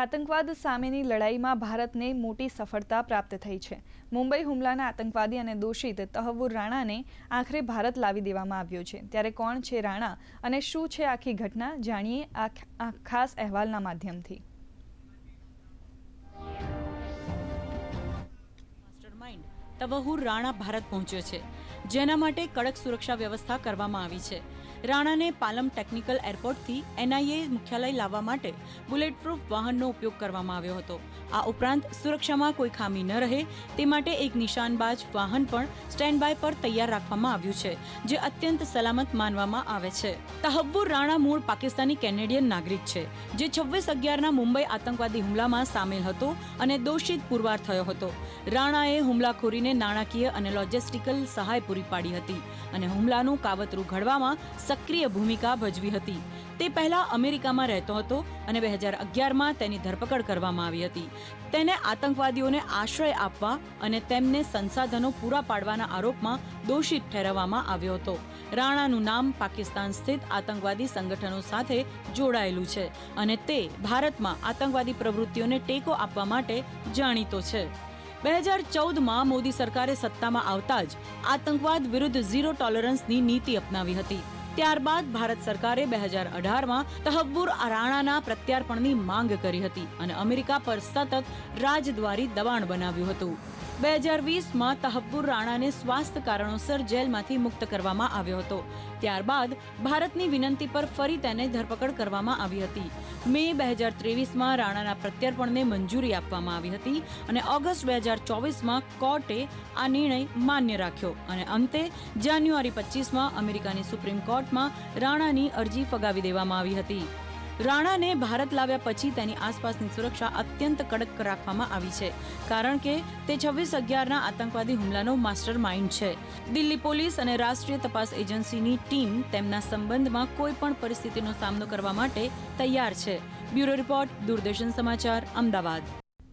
આતંકવાદ સામેની લડાઈમાં ભારતને મોટી સફળતા પ્રાપ્ત થઈ છે. મુંબઈ હુમલાના આતંકવાદી અને દોષિત તહવ્વુર રાણાને આખરે ભારત લાવી દેવામાં આવ્યો છે. ત્યારે કોણ છે રાણા અને શું છે આખી ઘટના, જાણીએ આ ખાસ અહેવાલના માધ્યમથી. તવહુર રાણા ભારત પહોંચ્યો છે, જેના માટે કડક સુરક્ષા વ્યવસ્થા કરવામાં આવી છે. રાણાને પાલમ ટેકનિકલ એરપોર્ટથી એનઆઈએ મુખ્યાલય લાવવા માટે બુલેટ પ્રૂફ વાહનનો ઉપયોગ કરવામાં આવ્યો હતો. આ ઉપરાંત સુરક્ષામાં કોઈ ખામી ન રહે, તે માટે એક નિશાનબાજ વાહન પણ સ્ટેન્ડ બાય પર તૈયાર રાખવામાં આવ્યું છે, જે અત્યંત સલામત માનવામાં આવે છે. તહબ્બુર રાણા મૂળ પાકિસ્તાની કેનેડિયન નાગરિક છે, જે છવ્વીસ અગિયારના મુંબઈ આતંકવાદી હુમલામાં સામેલ હતો અને દોષિત પુરવાર થયો હતો. રાણાએ હુમલાખોરીને નાણાકીય અને લોજિસ્ટિકલ સહાય પૂરી પાડી હતી અને હુમલાનું કાવતરું ઘડવામાં સક્રિય ભૂમિકા ભજવી હતી. તે પહેલા અમેરિકામાં રહેતો હતો અને બે હજાર અગિયારમાં તેની ધરપકડ કરવામાં આવી હતી. તેને આતંકવાદીઓને આશ્રય આપવા અને તેમને સંસાધનો પૂરા પાડવાના આરોપમાં દોષિત ઠેરવવામાં આવ્યો હતો. રાણાનું નામ પાકિસ્તાન સ્થિત આતંકવાદી સંગઠનો સાથે જોડાયેલું છે અને તે ભારતમાં આતંકવાદી પ્રવૃત્તિઓને ટેકો આપવા માટે જાણીતો છે. બે હજાર ચૌદમાં મોદી સરકારે સત્તામાં આવતા જ આતંકવાદ વિરુદ્ધ ઝીરો ટોલરન્સની નીતિ અપનાવી હતી. ત્યારબાદ ભારત સરકારે બે હજાર અઢારમાં તહવ્વુર અરાણાના પ્રત્યાર્પણની માંગ કરી હતી અને અમેરિકા પર સતત રાજદ્વારી દબાણ બનાવ્યું હતું. બે હજાર વીસમાં તહબ્બુર રાણાને સ્વાસ્થ્ય કારણોસર જેલમાંથી મુક્ત કરવામાં આવ્યો હતો. ત્યારબાદ ભારતની વિનંતી પર ફરી તેને ધરપકડ કરવામાં આવી હતી. મે બે હજાર ત્રેવીસમાં રાણાના પ્રત્યર્પણને મંજૂરી આપવામાં આવી હતી અને ઓગસ્ટ બે હજાર ચોવીસમાં કોર્ટે આ નિર્ણય માન્ય રાખ્યો અને અંતે જાન્યુઆરી પચીસમાં અમેરિકાની સુપ્રીમ કોર્ટમાં રાણાની અરજી ફગાવી દેવામાં આવી હતી. રાણાને ભારત લાવ્યા પછી તેની આસપાસની સુરક્ષા અત્યંત કડક રાખવામાં આવી છે, કારણ કે તે છવ્વીસ અગિયારના આતંકવાદી હુમલાનો માસ્ટર માઇન્ડ છે. દિલ્હી પોલીસ અને રાષ્ટ્રીય તપાસ એજન્સીની ટીમ તેમના સંબંધમાં કોઈ પણ પરિસ્થિતિનો સામનો કરવા માટે તૈયાર છે. બ્યુરો રિપોર્ટ, દૂરદર્શન સમાચાર, અમદાવાદ.